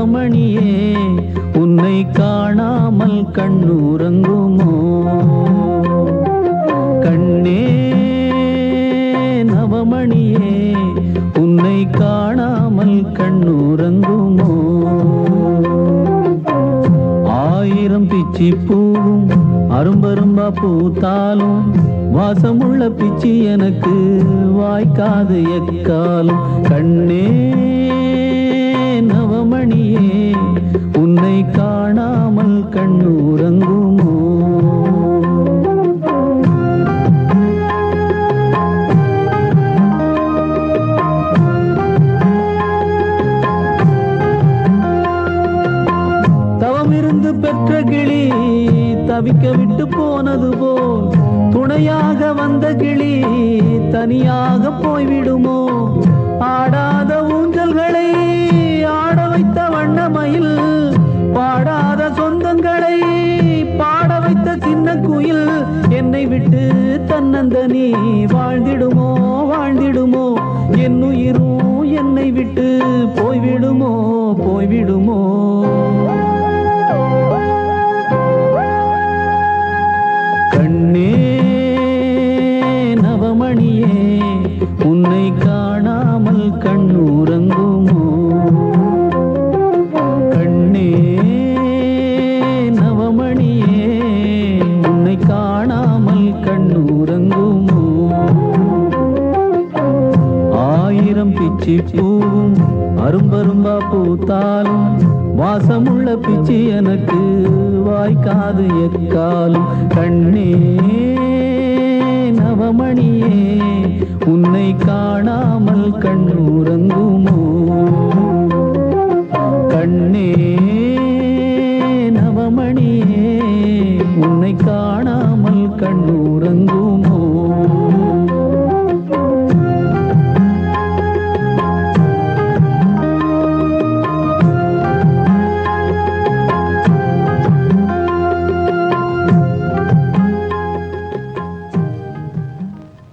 நவமணியே உன்னை காணாமல் கண்ணுறங்குமோ கண்ணே நவமணியே உன்னை காணாமல் கண்ணுறங்குமோ ஆயிரம் பிச்சி பூவும் அரும்பரும்பா பூத்தாலும் வாசமுள்ள பிச்சி எனக்கு வாய்க்காது எக்காலும். கண்ணே காணாமல் கண்ணுறங்குமோ தவமிருந்து பெற்ற கிளி தவிக்க விட்டு போனது போல் துணையாக வந்த கிளி தனியாக போய்விடுமோ? ஆடாத ஊஞ்சல்களை என்னை விட்டு தன்னந்தனி வாழ்ந்திடுமோ வாழ்ந்திடுமோ? என் உயிரும் என்னை விட்டு போய்விடுமோ போய்விடுமோ? ஆயிரம் பிச்சி பூவும். அரும்பரும்பா பூத்தாலும் வாசமுள்ள பிச்சி எனக்கு வாய்க்காது எக்காலும். கண்ணே நவமணியே உன்னை காணாமல் கண்ணுறங்குமோ கண்ணே நவமணியே உன்னை காணாமல் கண்ணு